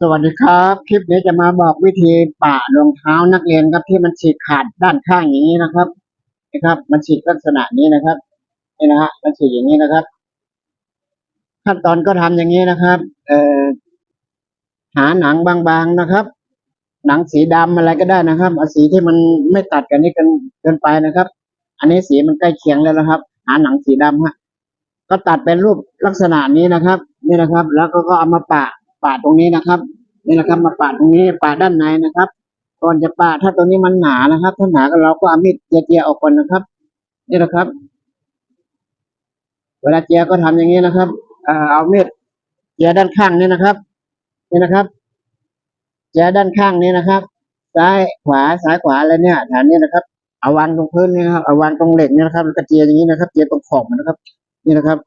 สวัสดีครับ คลิปนี้จะมาบอกวิธีปะรองเท้านักเรียนครับที่มันฉีกขาดด้านข้างอย่างนี้นะครับนะครับ มันฉีกลักษณะนี้นะครับนี่นะฮะมันฉีกอย่างนี้นะครับ ขั้นตอนก็ทำอย่างนี้นะครับ เอ่อหาหนังบางๆนะครับ หนังสีดำอะไรก็ได้นะครับเอาสีที่มันไม่ตัดกันนี่เกินเกินไปนะครับ อันนี้สีมันใกล้เคียงแล้วนะครับ หาหนังสีดำฮะก็ตัดเป็นรูปลักษณะนี้นะครับ นี่นะครับ แล้วก็เอามาปะ ปะตรงนี้นะครับนี่นะครับ มาปะตรงนี้ปะด้านในนะครับก่อนจะปะถ้าตัวนี้มันหนานะครับ ถ้าหนาก็เราก็เอามีดเจียๆออกก่อนนะครับ นี่นะครับ เวลาเจียก็ทำอย่างนี้นะครับเอามีดเจียด้านข้างนี่นะครับ นี่นะครับ เจียด้านข้างนี้นะครับ ซ้ายขวาซ้ายขวาอะไรเนี่ยฐานนี้นะครับเอาวางตรงพื้นนี่นะครับเอาวางตรงเหล็กนี่นะครับแล้วก็เจียอย่างนี้นะครับ เจียตรงขอบนะครับ นี่นะครับ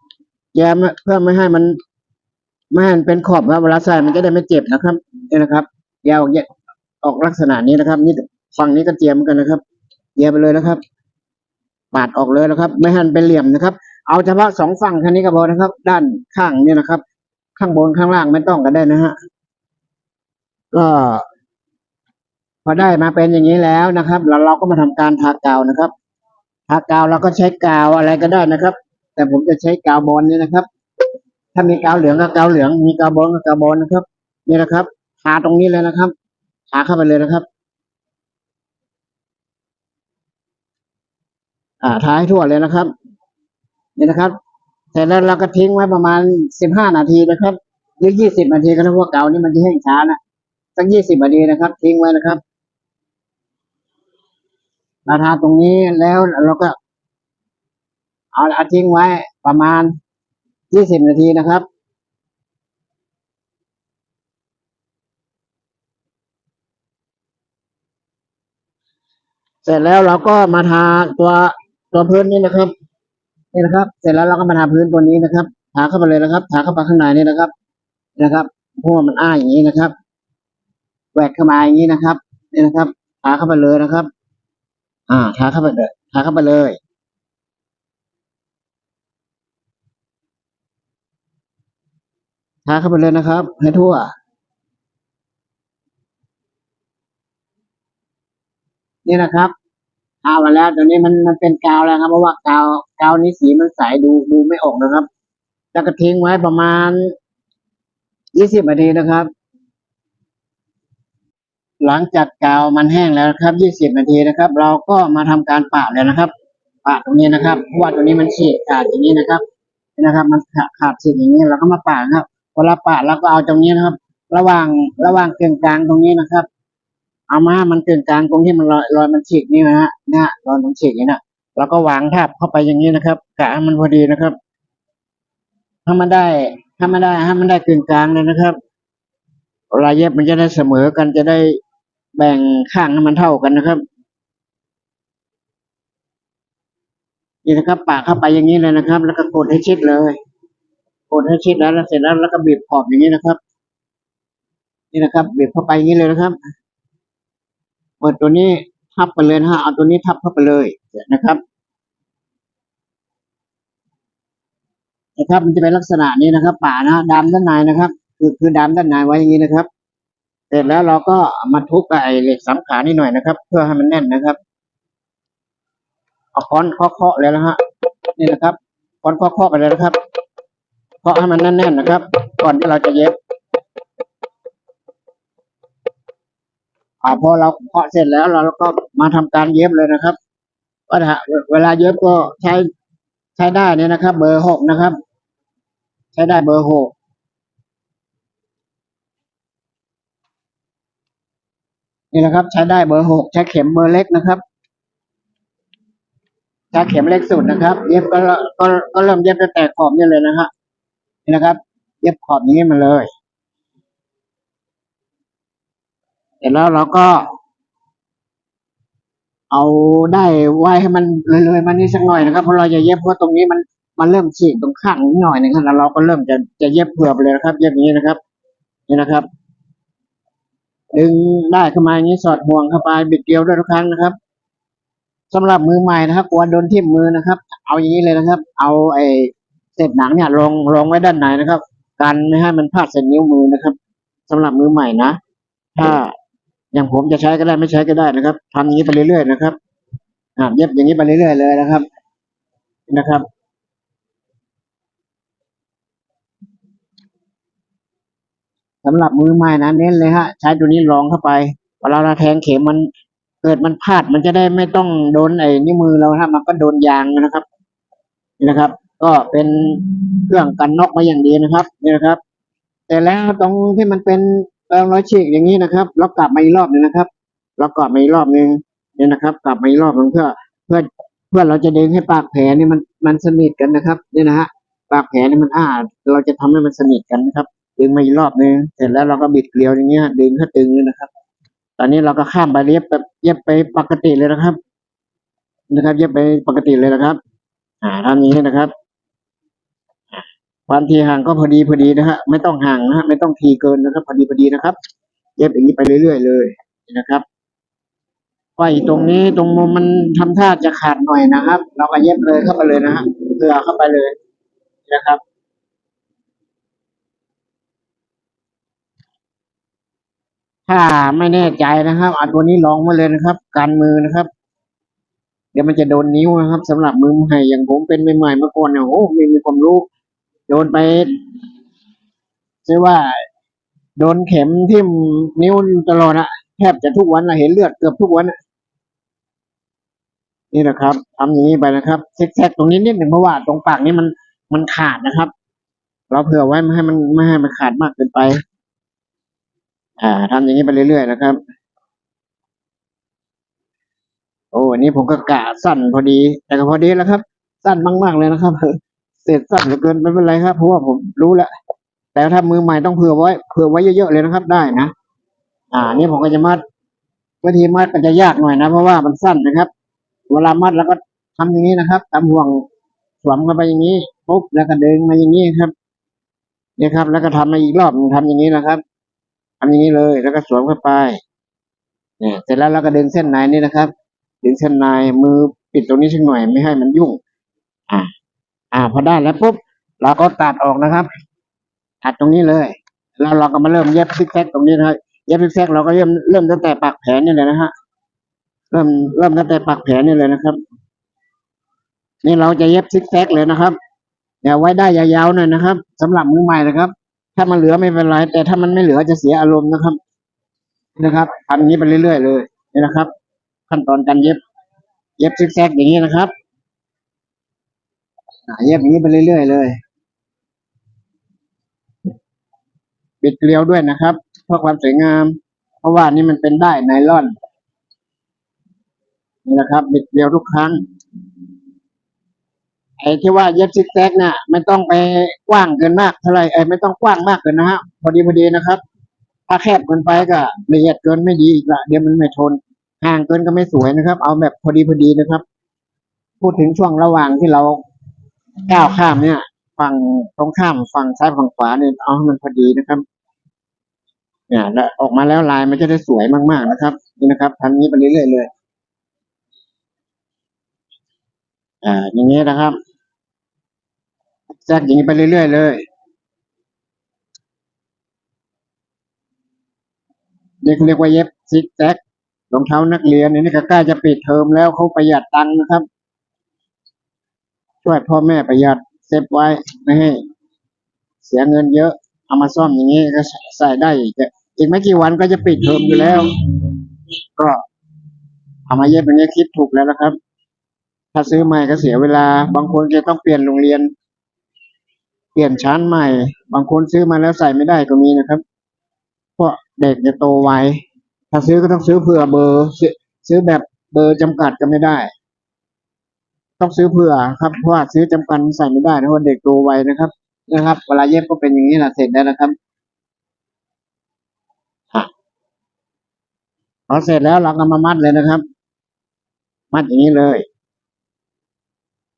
เจียเพื่อไม่ให้มัน ไม่ให้มันเป็นขอบครับเวลาใส่มันจะได้ไม่เจ็บนะครับนี่นะครับเจียออกแยกออกลักษณะนี้นะครับ นี่ฝั่งนี้ก็เจียเหมือนกันนะครับเจียไปเลยนะครับ ปาดออกเลยนะครับ ไม่ให้มันเป็นเหลี่ยมนะครับ เอาเฉพาะสองฝั่งแค่นี้ก็พอนะครับ ด้านข้างเนี่ยนะครับ ข้างบนข้างล่างไม่ต้องก็ได้นะฮะก็พอได้มาเป็นอย่างนี้แล้วนะครับแล้วเราก็มาทำการทากาวนะครับ ทากาวเราก็ใช้กาวอะไรก็ได้นะครับ แต่ผมจะใช้กาวบอลเนี่ยนะครับ ถ้ามีกาวเหลืองก็กาวเหลือง มีกาวบอลก็กาวบอลนะครับ นี่นะครับ ทาตรงนี้เลยนะครับ ทาเข้าไปเลยนะครับ อ่า ทาให้ทั่วเลยนะครับ นี่นะครับ เสร็จแล้วเราก็ทิ้งไว้ประมาณสิบห้านาทีนะครับหรือยี่สิบนาทีก็ได้พว่าเกาวนี่มันจะแห้งช้านะสักยี่สิบนาทีนะครับ ทิ้งไว้นะครับเราทาตรงนี้แล้วเราก็เอาเอาทิ้งไว้ประมาณ ยี่สิบนาทีนะครับเสร็จแล้วเราก็มาทาตัวตัวพื้นนี้นะครับนี่นะครับ เสร็จแล้วเราก็มาทาพื้นตัวนี้นะครับทาเข้าไปเลยนะครับทาเข้าไปข้างในนี่นะครับนะครับเพราะว่ามันอ้าอย่างนี้นะครับแหวกเข้ามาอย่างนี้นะครับนี่นะครับทาเข้าไปเลยนะครับ อ่าทาเข้าไปเลยทาเข้าไปเลย ทาเข้าไปเลยนะครับ ให้ทั่ว นี่นะครับทาไปแล้วตอนนี้มันมันเป็นกาวแล้วครับเพราะว่ากาวกาวนี้สีมันใสดูดูไม่ออกนะครับ แล้วก็ทิ้งไว้ประมาณยี่สิบนาทีนะครับ หลังจากกาวมันแห้งแล้วครับยี่สิบนาทีนะครับ เราก็มาทำการปะเลยนะครับปะตรงนี้นะครับเพราะว่าตรงนี้มันฉีกขาดอย่างนี้นะครับนี่นะครับ มันขาดขาดฉีกอย่างนี้เราก็มาปะครับ เวลาปะเราก็เอาตรงนี้นะครับ ระหว่างระหว่างกึ่งกลางตรงนี้นะครับ เอามาให้มันกึ่งกลางตรงที่มันรอยรอยมันฉีกนี่นะฮะนะฮะรอยมันฉีกนี่นะเราก็วางทับเข้าไปอย่างนี้นะครับกะให้มันพอดีนะครับถ้ามันได้ถ้ามันได้ถ้ามันได้กึ่งกลางเลยนะครับเวลาเย็บมันจะได้เสมอกันจะได้แบ่งข้างให้มันเท่ากันนะครับนี่นะครับปากเข้าไปอย่างนี้เลยนะครับ แล้วก็กดให้ชิดเลย กดให้ชิดแล้วเสร็จแล้วแล้วก็บีบขอบอย่างนี้นะครับ นี่นะครับบีบเข้าไปอย่างนี้เลยนะครับเปิดตัวนี้ทับไปเลยนะฮะเอาตัวนี้ทับเข้าไปเลยนะครับนะครับมันจะเป็นลักษณะนี้นะครับป่านะดำด้านในนะครับ คือคือดำด้านในไว้อย่างนี้นะครับ เสร็จแล้วเราก็มาทุบไอ้เหล็กสามขานี่หน่อยนะครับ เพื่อให้มันแน่นนะครับเอาค้อนเคาะๆเลยนะฮะนี่นะครับค้อนเคาะๆไปเลยนะครับ เคาะให้มันแน่นๆนะครับ ก่อนที่เราจะเย็บอ่าพอเราเคาะเสร็จแล้วเราก็มาทำการเย็บเลยนะครับก็ถ้าเวลาเย็บก็ใช้ใช้ได้เนี่ยนะครับ เบอร์หกนะครับ ใช้ได้เบอร์หกนี่นะครับ ใช้ได้เบอร์หกใช้เข็มเบอร์เล็กนะครับใช้เข็มเล็กสุดนะครับ เย็บก็ก็ก็เริ่มเย็บตั้งแต่ขอบนี่เลยนะฮะ นี่นะครับ เย็บขอบนี้มาเลย เสร็จแล้วเราก็ เอาได้ไว้ให้มันเลยๆมานี่สักหน่อยนะครับเพราะเราจะเย็บเพราะตรงนี้มันมันเริ่มฉีกตรงข้างนิดหน่อยนึงครับแล้วเราก็เริ่มจะจะเย็บเผื่อไปเลยนะครับ เย็บอย่างนี้นะครับ นี่นะครับ ดึงได้ขึ้นมาอย่างนี้สอดห่วงเข้าไปบิดเกลียวด้วยทุกครั้งนะครับสำหรับมือใหม่นะครับกลัวโดนทิ่มมือนะครับ เอาอย่างนี้เลยนะครับ เอาไอ้ เศษหนังเนี่ยลงลงไว้ด้านในนะครับ กันไม่ให้มันพลาดเส้นนิ้วมือนะครับสำหรับมือใหม่นะ ถ้าอย่างผมจะใช้ก็ได้ไม่ใช้ก็ได้นะครับทำอย่างนี้ไปเรื่อยๆนะครับอ่าเย็บอย่างนี้ไปเรื่อยๆเลยนะครับ นะครับสำหรับมือใหม่นะเน้นเลยฮะ ใช้ตัวนี้รองเข้าไปเวลาเราแทงเข็มมันเกิดมันพลาดมันจะได้ไม่ต้องโดนไอ้นิ้วมือเราฮะมันก็โดนยางนะครับนี่นะครับ ก็เป็นเครื่องกันนอกมาอย่างดีนะครับนี่นะครับ แต่แล้วตรงที่มันเป็นเอ่อรอยฉีกอย่างนี้นะครับเรากลับมาอีกรอบหนึงนะครับเรากลับมาอีกรอบหนึงเนี่ยนะครับ กลับมาอีกรอบหนึงเพื่อเพื่อเพื่อเราจะดึงให้ปากแผลนี่มันมันสนิทกันนะครับนี่นะฮะปากแผลนี่มันอ้าเราจะทำให้มันสนิทกันนะครับ ดึงมาอีกรอบนึงเสร็จแล้วเราก็บิดเกลียวอย่างเงี้ย ดึงให้ตึงเลยนะครับ ตอนนี้เราก็ข้ามไปเย็บแบบเย็บไปปกติเลยนะครับ นะครับ เย็บไปปกติเลยนะครับ อ่าทำอย่างนี้นะครับ ความทีห่างก็พอดีพอดีนะฮะไม่ต้องห่างนะฮะไม่ต้องทีเกินนะครับ พอดีพอดีนะครับเย็บอย่างนี้ไปเรื่อยๆเลยนะครับไฟตรงนี้ตรงมุมมันทำท่าจะขาดหน่อยนะครับ เราก็เย็บเลยเข้าไปเลยนะฮะเกลือเข้าไปเลยนะครับถ้าไม่แน่ใจนะครับเอาตัวนี้ลองมาเลยนะครับ การมือนะครับ เดี๋ยวมันจะโดนนิ้วนะครับสำหรับมือใหม่อย่างผมเป็นใหม่ๆเมื่อก่อนเนี่ยโอ้ไม่มีความรู้ โดนไปใช่ว่า โดนเข็มทิ่มนิ้วตลอดอะแทบจะทุกวันอะเห็นเลือดเกือบทุกวันอะนี่นะครับทำอย่างนี้ไปนะครับแทรกๆตรงนี้นิดหนึ่งเพราะว่าตรงปากนี้มันมันขาดนะครับ เราเผื่อไว้ไม่ให้มันไม่ให้มันขาดมากเกินไป อ่าทำอย่างนี้ไปเรื่อยๆนะครับ โอ้อันนี้ผมก็กะสั้นพอดี แต่ก็พอดีแล้วครับ สั้นมากๆเลยนะครับ ษสั้นเหลือเกินไม่เป็นไรครับเพราะว่าผมรู้แล้วแต่ถ้ามือใหม่ต้องเผื่อไว้เผื่อไว้เยอะๆเลยนะครับ ได้นะอ่า นี่ผมก็จะมัดวิธีมัดก็จะยากหน่อยนะ เพราะว่ามันสั้นนะครับ เวลามัดแล้วก็ทำอย่างนี้นะครับตามห่วงสวมเข้าไปอย่างนี้ปุ๊บแล้วก็ดึงมาอย่างนี้ครับนี่ครับ แล้วก็ทำมาอีกรอบหนึ่งทำอย่างนี้นะครับทำอย่างนี้เลยแล้วก็สวมเข้าไปเนี่ยเสร็จแล้วเราก็ดึงเส้นในนี่นะครับ ดึงเส้นในมือปิดตรงนี้สักหน่อยไม่ให้มันยุ่ง อ่า อ่า พอได้แล้วปุ๊บเราก็ตัดออกนะครับ ตัดตรงนี้เลย แล้วเราก็มาเริ่มเย็บซิกแซกตรงนี้นะครับเย็บซิกแซกเราก็เริ่มเริ่มตั้งแต่ปากแผลนี่เลยนะฮะเริ่มเริ่มตั้งแต่ปากแผลนี่เลยนะครับ นี่เราจะเย็บซิกแซกเลยนะครับอย่าไว้ได้ยาวๆหน่อยนะครับสำหรับมือใหม่นะครับ ถ้ามันเหลือไม่เป็นไร แต่ถ้ามันไม่เหลือจะเสียอารมณ์นะครับ นะครับทำอย่างนี้ไปเรื่อยๆเลยนี่นะครับ ขั้นตอนการเย็บ เย็บซิกแซกอย่างนี้นะครับ เย็บอย่างนี้ไปเรื่อยๆเลยปิดเกลียวด้วยนะครับเพื่อความสวยงาม เพราะว่านี่มันเป็นได้ไนลอนนี่นะครับบิดเกลียวทุกครั้งไอ้ที่ว่าเย็บซิกแซกเนี่ยไม่ต้องไปกว้างเกินมากเท่าไหร่ไอ้ไม่ต้องกว้างมากเกินนะฮะพอดีพอดีนะครับ ถ้าแคบเกินไปก็ละเอียดเกินไม่ดีอีกละเดี๋ยวมันไม่ทนห่างเกินก็ไม่สวยนะครับ เอาแบบพอดีพอดีนะครับ พูดถึงช่วงระหว่างที่เรา ก้าวข้ามเนี่ย ฝั่งตรงข้ามฝั่งซ้ายฝั่งขวาเนี่ยเอาให้มันพอดีนะครับ เนี่ย แล้วออกมาแล้วลายมันจะได้สวยมากๆนะครับ นี่นะครับทำอย่างนี้ไปเรื่อยๆเลยอ่าอย่างนี้นะครับแทรกอย่างนี้ไปเรื่อยๆเลยนี่เขาเรียกว่าเย็บซิกแซกรองเท้านักเรียนนี่ก็ใกล้จะปิดเทอมแล้วเขาประหยัดตังค์นะครับ ช่วยพ่อแม่ประหยัดเซฟไว้ไม่ให้เสียเงินเยอะ เอามาซ่อมอย่างนี้ก็ใส่ได้อีกอีกไม่กี่วันก็จะปิดเทอมอยู่แล้ว ก็เอามาเย็บอย่างนี้คิดถูกแล้วนะครับ ถ้าซื้อใหม่ก็เสียเวลา บางคนจะต้องเปลี่ยนโรงเรียน เปลี่ยนชั้นใหม่ บางคนซื้อมาแล้วใส่ไม่ได้ก็มีนะครับเพราะเด็กจะโตไวถ้าซื้อก็ต้องซื้อเผื่อเบอร์ ซื้อซื้อแบบเบอร์จำกัดก็ไม่ได้ ต้องซื้อเผื่อครับเพราะว่าซื้อจำกัดใส่ไม่ได้นะเพราะเด็กโตไวนะครับนะครับ เวลาเย็บก็เป็นอย่างนี้แหละเสร็จแล้วนะครับพอเสร็จแล้วเราก็มามัดเลยนะครับ มัดอย่างนี้เลย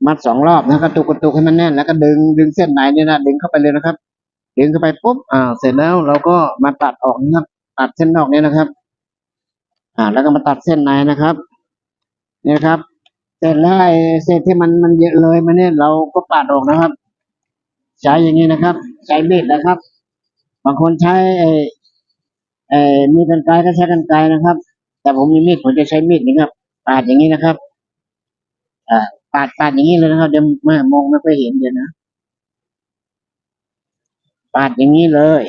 มัดสองรอบนะกระตุกกระตุกให้มันแน่นแล้วก็ดึงดึงเส้นไหนเนี่ยนะดึงเข้าไปเลยนะครับ ดึงเข้าไปปุ๊บอ่า เสร็จแล้วเราก็มาตัดออกนะครับตัดเส้นนอกเนี่ยนะครับ อ่า แล้วก็มาตัดเส้นในนะครับ เนี่ยนะครับ เสร็จแล้วไอ้เศษที่มันมันเยอะเลยมาเนี่ยเราก็ปาดออกนะครับ ใช้อย่างนี้นะครับ ใช้มีดนะครับ บางคนใช้ไอ้เอ่อมีกันไกรก็ใช้กันไกรนะครับ แต่ผมมีมีดผมจะใช้มีดนี่ครับปาดอย่างนี้นะครับอ่าปาดปาดอย่างนี้เลยนะครับเดี๋ยวม่มองไม่ค่อยเห็นเดี๋ยวนะปาดอย่างนี้เลย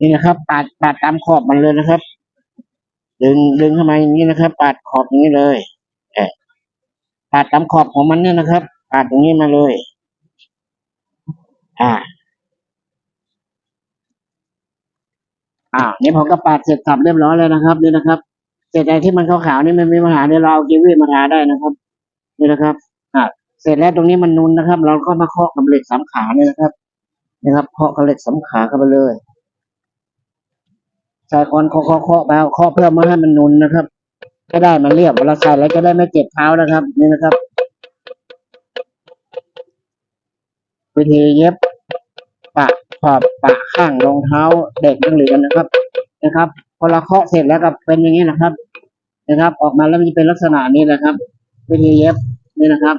นี่นะครับ ปาดปาดตามขอบมันเลยนะครับ ดึงดึงเข้ามาอย่างนี้นะครับ ปาดขอบอย่างนี้เลยเอปาดตามขอบของมันเนี่ยนะครับ ปาดอย่างนี้มาเลย อ่าอ่านี่ผมก็ปาดเสร็จสับเรียบร้อยแล้วนะครับนี่นะครับเสร็จไอ้ที่มันขาวๆนี่มันมีปัญหาเดี๋ยวเราเอากีวีมาทาได้นะครับนี่นะครับ อ่าเสร็จแล้วตรงนี้มันนูนนะครับ เราก็มาเคาะกับเหล็กสามขาเนี่ยนะครับ นะครับเคาะกับเหล็กสามขาเข้าไปเลย ใส่คอนเคาะเคาะไปเอเคาะเพื่อไม่ให้มันนูนนะครับจะได้มันเรียบเวลาใส่แล้วจะได้ไม่เจ็บเท้านะครับ นี่นะครับ วิธีเย็บปะขอบปะข้างรองเท้าเด็กนักเรียนนะครับ นะครับพอเราเคาะเสร็จแล้วก็เป็นอย่างนี้นะครับ นะครับ ออกมาแล้วมันจะเป็นลักษณะนี้แหละครับ วิธีเย็บนี่นะครับ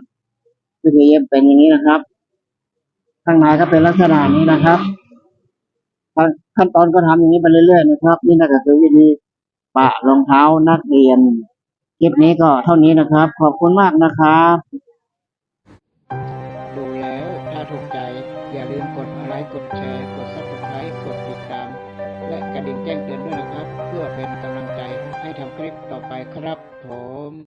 วิธีเย็บเป็นอย่างนี้นะครับ ข้างในก็เป็นลักษณะนี้นะครับ ขั้นตอนก็ทำอย่างนี้ไปเรื่อยๆนะครับ นี่นะก็คือวิธีปะรองเท้านักเรียนคลิปนี้ก็เท่านี้นะครับ ขอบคุณมากนะครับ